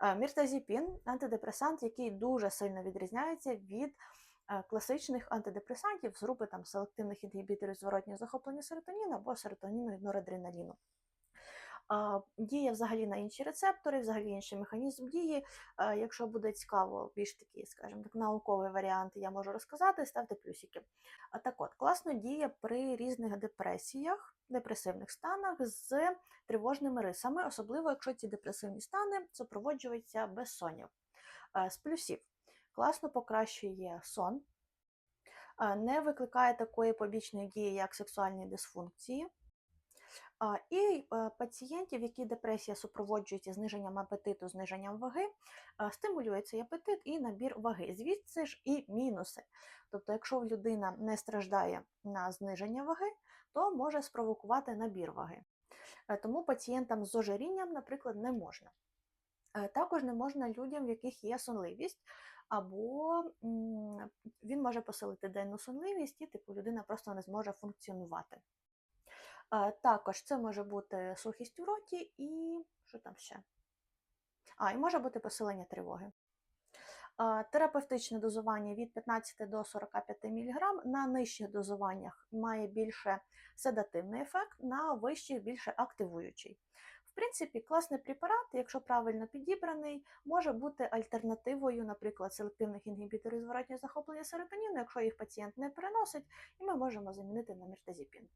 Е, Міртазіпін антидепресант, який дуже сильно відрізняється від е, класичних антидепресантів з групи там, селективних інгібіторів зворотнього захоплення серотоніну або серотоніну і норадреналіну. Діє взагалі на інші рецептори, взагалі інший механізм дії. Е, Якщо буде цікаво, більш такий, скажімо так, науковий варіант, я можу розказати, ставте плюсики. А так от, класно діє при різних депресіях, депресивних станах з тривожними рисами, особливо якщо ці депресивні стани супроводжуються безсонням. Е, З плюсів класно покращує сон, е, не викликає такої побічної дії, як сексуальні дисфункції. І е, пацієнтів, які депресія супроводжується зниженням апетиту, зниженням ваги, е, стимулюється і апетит і набір ваги. Звідси ж і мінуси. Тобто, якщо людина не страждає на зниження ваги, то може спровокувати набір ваги. Е, Тому пацієнтам з ожирінням, наприклад, не можна. Також не можна людям, в яких є сонливість, або він може посилити денну сонливість, і типу людина просто не зможе функціонувати. Також це може бути сухість у роті і що там ще? А, і може бути посилення тривоги. Терапевтичне дозування від 15 до 45 мг на нижчих дозуваннях має більше седативний ефект, на вищих більше активуючий. В принципі, класний препарат, якщо правильно підібраний, може бути альтернативою, наприклад, селективних інгібіторів зворотнього захоплення серотоніну, якщо їх пацієнт не переносить, і ми можемо замінити на міртазіпін.